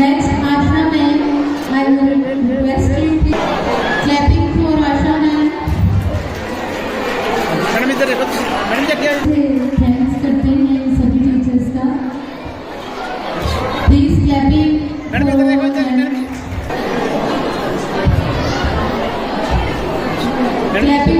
Next, Ashna ma'am, I will request you to clapping for Ashna ma'am. Madam इधर देखो madam जी क्या thanks करते हैं सभी टीचर्स का प्लीज क्लैपिंग मैडम इधर देखो इधर मैडम क्लैपिंग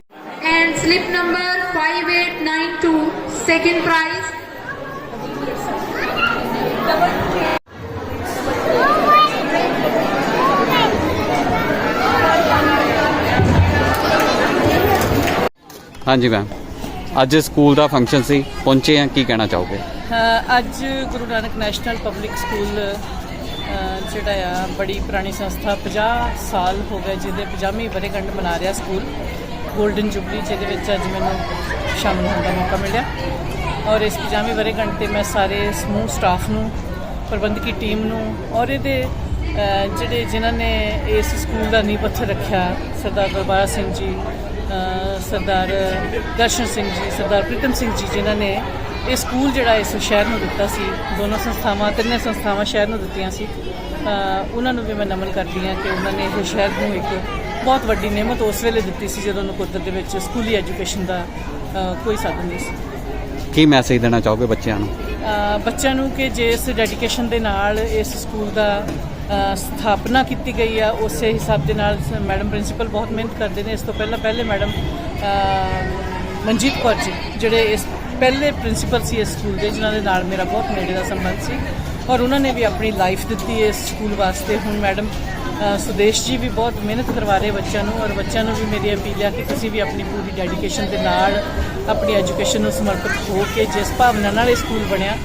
second prize? ਹਾਂਜੀ ਮੈਮ ਅੱਜ ਸਕੂਲ ਦਾ ਫੰਕਸ਼ਨ ਸੀ। ਪਹੁੰਚੇ ਆ ਕੀ ਕਹਿਣਾ ਚਾਹੋਗੇ? ਅ, ਅੱਜ Guru Nanak national public school ਜਿਹੜਾ ਆ ਬੜੀ ਪੁਰਾਣੀ ਸੰਸਥਾ 50 ਸਾਲ ਹੋ ਗਏ ਜਿਹਦੇ 50ਵੀਂ ਵਰ੍ਹੇਗੰਢ ਮਨਾ ਰਿਹਾ ਸਕੂਲ 골ਡਨ ਜੁਬਲੀ ਜਿਹਦੇ ਵਿੱਚ ਅੱਜ ਮੈਨੂੰ ਸ਼ਾਮਲ ਹੋਣ ਦਾ ਮੌਕਾ ਮਿਲਿਆ। ਔਰ ਇਸ 50ਵੀਂ ਵਰ੍ਹੇਗੰਢ ਘੰਟੇ ਮੈਂ ਸਾਰੇ ਸਮੂਹ ਸਟਾਫ ਨੂੰ, ਪ੍ਰਬੰਧਕੀ ਟੀਮ ਨੂੰ ਔਰ ਇਹਦੇ ਜਿਹੜੇ ਜਿਨ੍ਹਾਂ ਨੇ ਇਸ ਸਕੂਲ ਦਾ ਨੀਂਹ ਪੱਥਰ ਰੱਖਿਆ, ਸਰਦਾਰ ਦਰਬਾਰਾ ਸਿੰਘ ਜੀ ਸਰਦਾਰ ਦਰਸ਼ਨ ਸਿੰਘ ਜੀ, ਸਰਦਾਰ ਪ੍ਰੀਤਮ ਸਿੰਘ ਜੀ, ਜਿਨ੍ਹਾਂ ਨੇ ਇਹ ਸਕੂਲ ਜਿਹੜਾ ਇਸ ਸ਼ਹਿਰ ਨੂੰ ਦਿੱਤਾ ਸੀ, ਦੋਨੋਂ ਸੰਸਥਾਵਾਂ, ਤਿੰਨੇ ਸੰਸਥਾਵਾਂ ਸ਼ਹਿਰ ਨੂੰ ਦਿੱਤੀਆਂ ਸੀ ਉਹਨਾਂ ਨੂੰ ਵੀ ਮੈਂ ਨਮਨ ਕਰਦੀ ਹਾਂ ਕਿ ਉਹਨਾਂ ਨੇ ਇਹ ਸ਼ਹਿਰ ਨੂੰ ਇੱਕ ਬਹੁਤ ਵੱਡੀ ਨਿਯਮਤ ਉਸ ਵੇਲੇ ਦਿੱਤੀ ਸੀ ਜਦੋਂ ਨਕੋਦਰ ਦੇ ਵਿੱਚ ਸਕੂਲੀ ਐਜੂਕੇਸ਼ਨ ਦਾ ਅ, ਕੋਈ ਸਾਧਨ ਨਹੀਂ ਸੀ। ਕੀ ਮੈਸੇਜ ਦੇਣਾ ਚਾਹੋਗੇ ਬੱਚਿਆਂ ਨੂੰ? ਅ, ਬੱਚਿਆਂ ਨੂੰ ਕਿ ਜੇ ਇਸ ਡੈਡੀਕੇਸ਼ਨ ਦੇ ਨਾਲ ਇਸ ਸਕੂਲ ਦਾ ਅ, ਸਥਾਪਨਾ ਕੀਤੀ ਗਈ ਆ ਉਸੇ ਹਿਸਾਬ ਦੇ ਨਾਲ ਸ- ਮੈਡਮ ਪ੍ਰਿੰਸੀਪਲ ਬਹੁਤ ਮਿਹਨਤ ਕਰਦੇ ਨੇ। ਇਸ ਤੋਂ ਪਹਿਲਾਂ ਪਹਿਲੇ ਮੈਡਮ ਅ, ਮਨਜੀਤ ਕੌਰ ਜੀ ਜਿਹੜੇ ਇਸ ਪਹਿਲੇ ਪ੍ਰਿੰਸੀਪਲ ਸੀ ਇਸ ਸਕੂਲ ਦੇ ਜਿਨ੍ਹਾਂ ਦੇ ਨਾਲ ਮੇਰਾ ਬਹੁਤ ਨੇੜੇ ਦਾ ਸੰਬੰਧ ਸੀ। ਔਰ ਉਹਨਾਂ ਨੇ ਵੀ ਆਪਣੀ ਲਾਈਫ ਦਿੱਤੀ ਇਸ ਸਕੂਲ ਵਾਸਤੇ। ਹੁਣ ਮੈਡਮ ਸੁਦੇਸ਼ ਜੀ ਵੀ ਬਹੁਤ ਮਿਹਨਤ ਕਰਵਾ ਰਹੇ ਬੱਚਿਆਂ ਨੂੰ ਔਰ ਬੱਚਿਆਂ ਨੂੰ ਵੀ ਮੇਰੀ ਅਪੀਲ ਹੈ ਕਿ ਤੁਸੀਂ ਵੀ ਆਪਣੀ ਪੂਰੀ ਡੈਡੀਕੇਸ਼ਨ ਦੇ ਨਾਲ ਆਪਣੀ ਐਜੂਕੇਸ਼ਨ ਨੂੰ ਸਮਰਪਿਤ ਹੋ ਕੇ ਜਿਸ ਭਾਵਨਾ ਨਾਲ ਇਹ ਸਕੂਲ ਬਣਿਆ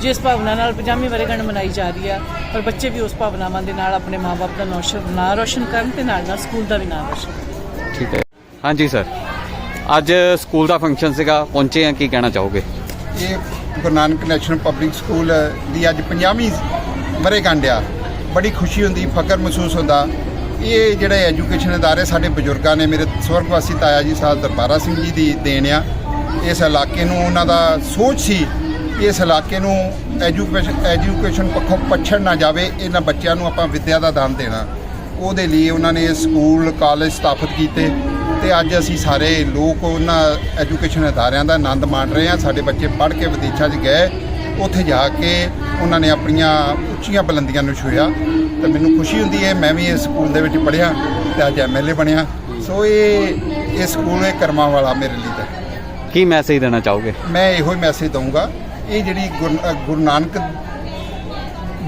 ਜਿਸ ਭਾਵਨਾ ਨਾਲ ਪਜਾਮੀ ਵਰੇਗੰਢ ਮਨਾਈ ਜਾ ਰਹੀ ਆ ਔਰ ਬੱਚੇ ਵੀ ਉਸ ਭਾਵਨਾਵਾਂ ਦੇ ਨਾਲ ਆਪਣੇ ਮਾਪੇ ਦਾ ਨਾਂ ਰੋਸ਼ਨ ਕਰਨ ਤੇ ਨਾਲ ਨਾਲ ਸਕੂਲ ਦਾ ਵੀ ਨਾਂ ਰੋਸ਼ਨ ਕਰਨ। ਠੀਕ ਹੈ। ਹਾਂਜੀ ਸਰ। ਅੱਜ ਸਕੂਲ ਦਾ ਫੰਕਸ਼ਨ ਸੀਗਾ ਪਹੁੰਚੇ ਆ ਕੀ ਕਹਿਣਾ ਚਾਹੋਗੇ? ਇਹ Guru Nanak national public school ਦੀ ਅੱਜ 50ਵੀਂ ਵਰ੍ਹੇਗੰਢ ਆ। ਬੜੀ ਖੁਸ਼ੀ ਹੁੰਦੀ, ਫਖਰ ਮਹਿਸੂਸ ਹੁੰਦਾ। ਇਹ ਜਿਹੜੇ ਐਜੂਕੇਸ਼ਨ ਅਦਾਰੇ ਸਾਡੇ ਬਜ਼ੁਰਗਾਂ ਨੇ, ਮੇਰੇ ਸਵਰਗਵਾਸੀ ਤਾਇਆ ਜੀ ਸਾਹਿਬ ਦਰਬਾਰਾ ਸਿੰਘ ਜੀ ਦੀ ਦੇਣ ਆ। ਇਸ ਇਲਾਕੇ ਨੂੰ ਉਹਨਾਂ ਦਾ ਸੋਚ ਸੀ, ਇਸ ਇਲਾਕੇ ਨੂੰ ਐਜੂਕੇਸ਼ਨ ਐਜੂਕੇਸ਼ਨ ਪੱਖੋਂ ਪਛੜ ਨਾ ਜਾਵੇ, ਇਹਨਾਂ ਬੱਚਿਆਂ ਨੂੰ ਆਪਾਂ ਵਿੱਦਿਆ ਦਾ ਦਾਨ ਦੇਣਾ। ਉਹਦੇ ਲਈ ਉਹਨਾਂ ਨੇ ਸਕੂਲ ਕਾਲਜ ਸਥਾਪਿਤ ਕੀਤੇ ਤੇ ਅੱਜ ਅਸੀਂ ਸਾਰੇ ਲੋਕ ਉਹਨਾਂ ਐਜੂਕੇਸ਼ਨ ਅਦਾਰਿਆਂ ਦਾ ਆਨੰਦ ਮਾਣ ਰਹੇ ਹਾਂ। ਸਾਡੇ ਬੱਚੇ ਪੜ੍ਹ ਕੇ ਵਿਦੇਸ਼ਾਂ 'ਚ ਗਏ। ਉੱਥੇ ਜਾ ਕੇ ਉਹਨਾਂ ਨੇ ਆਪਣੀਆਂ ਉੱਚੀਆਂ ਬੁਲੰਦੀਆਂ ਨੂੰ ਛੂਹਿਆ ਤੇ ਮੈਨੂੰ ਖੁਸ਼ੀ ਹੁੰਦੀ ਹੈ ਮੈਂ ਵੀ ਇਸ ਸਕੂਲ ਦੇ ਵਿੱਚ ਪੜ੍ਹਿਆ ਤੇ ਅੱਜ ਐਮਐਲਏ ਬਣਿਆ। ਸੋ ਇਹ ਇਹ ਸਕੂਲ ਇਹ ਕਰਮਾਂ ਵਾਲਾ ਮੇਰੇ ਲਈ ਤਾਂ। ਕੀ ਮੈਸੇਜ ਦੇਣਾ ਚਾਹੋਗੇ? ਮੈਂ ਇਹੋ ਹੀ ਮੈਸੇਜ ਦਊਂਗਾ ਇਹ ਜਿਹੜੀ ਗੁਰ- ਨਾਨਕ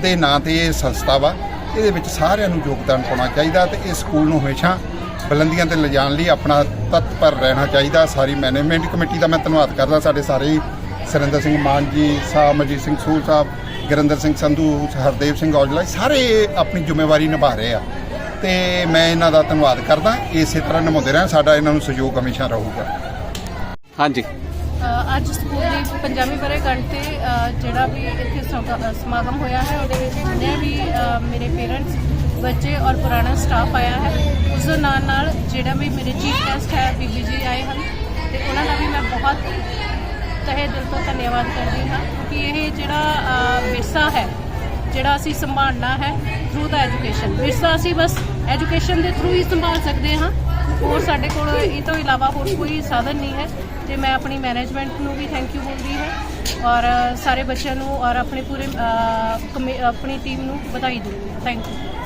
ਦੇ ਨਾਂ ਤੇ ਇਹ ਸੰਸਥਾ ਵਾ ਇਹਦੇ ਵਿੱਚ ਸਾਰਿਆਂ ਨੂੰ ਯੋਗਦਾਨ ਪਾਉਣਾ ਚਾਹੀਦਾ ਤੇ ਇਸ ਸਕੂਲ ਨੂੰ ਹਮੇਸ਼ਾ ਬੁਲੰਦੀਆਂ ਤੇ ਲਿਜਾਣ ਲਈ ਆਪਣਾ ਤਤਪਰ ਰਹਿਣਾ ਚਾਹੀਦਾ। ਸਾਰੀ ਮੈਨੇਜਮੈਂਟ ਕਮੇਟੀ ਦਾ ਮੈਂ ਧੰਨਵਾਦ ਕਰਦਾ ਸਾਡੇ ਸਾਰੇ ਸੁਰਿੰਦਰ ਸਿੰਘ ਮਾਨ ਜੀ ਸਾਹਿਬ ਮਜੀਤ ਸਿੰਘ ਸੂਲ ਸਾਹਿਬ ਗੁਰਿੰਦਰ ਸਿੰਘ ਸੰਧੂ ਹਰਦੇਵ ਸਿੰਘ ਔਜਲਾ ਸਾਰੇ ਆਪਣੀ ਜ਼ਿੰਮੇਵਾਰੀ ਨਿਭਾ ਰਹੇ ਆ। ਤੇ ਮੈਂ ਇਹਨਾਂ ਦਾ ਧੰਨਵਾਦ ਕਰਦਾ। ਇਸੇ ਤਰ੍ਹਾਂ ਨਿਭਾਉਂਦੇ ਰਹਿਣ ਸਾਡਾ ਇਹਨਾਂ ਨੂੰ ਸਹਿਯੋਗ ਹਮੇਸ਼ਾ ਰਹੂਗਾ। ਹਾਂਜੀ। ਅ, ਅੱਜ ਸਕੂਲ ਦੀ ਪੰਜਾਬੀ ਵਰ੍ਹੇਗੰਢ ਤੇ ਜਿਹੜਾ ਵੀ ਇੱਥੇ ਸਮਾਗਮ ਹੋਇਆ ਹੈ ਉਹਦੇ ਵਿੱਚ ਜਿੰਨੇ ਵੀ ਮੇਰੇ ਪੇਰੈਂਟਸ ਬੱਚੇ ਔਰ ਪੁਰਾਣਾ ਸਟਾਫ ਆਇਆ ਹੈ ਉਸ ਦੇ ਨਾਲ ਨਾਲ ਜਿਹੜਾ ਵੀ ਮੇਰੇ ਚੀਫ ਗੈਸਟ ਹੈ ਬੀਬੀ ਜੀ ਆਏ ਹਨ ਤੇ ਉਹਨਾਂ ਦਾ ਵੀ ਮੈਂ ਦਿਲ ਤੋਂ ਧੰਨਵਾਦ ਕਰਦੀ ਹਾਂ ਕਿ ਇਹ ਜਿਹੜਾ ਵਿਰਸਾ ਹੈ, ਜਿਹੜਾ ਅਸੀਂ ਸੰਭਾਲਣਾ ਹੈ ਥਰੂ ਦਾ ਐਜੂਕੇਸ਼ਨ ਵਿਰਸਾ ਅਸੀਂ ਬਸ ਐਜੂਕੇਸ਼ਨ ਦੇ ਥਰੂ ਹੀ ਸੰਭਾਲ ਸਕਦੇ ਹਾਂ। ਹੋਰ ਸਾਡੇ ਕੋਲ ਇਹ ਤੋਂ ਇਲਾਵਾ ਹੋਰ ਕੋਈ ਸਾਧਨ ਨਹੀਂ ਹੈ। ਤੇ ਮੈਂ ਆਪਣੀ ਮੈਨੇਜਮੈਂਟ ਨੂੰ ਵੀ ਥੈਂਕ ਯੂ ਬੋਲਦੀ ਹਾਂ ਔਰ ਸਾਰੇ ਬੱਚਿਆਂ ਨੂੰ ਔਰ ਆਪਣੇ ਪੂਰੇ ਕਮੇ- ਆਪਣੀ ਟੀਮ ਨੂੰ ਵਧਾਈ ਦਿੰਦੀ ਹਾਂ। Thank you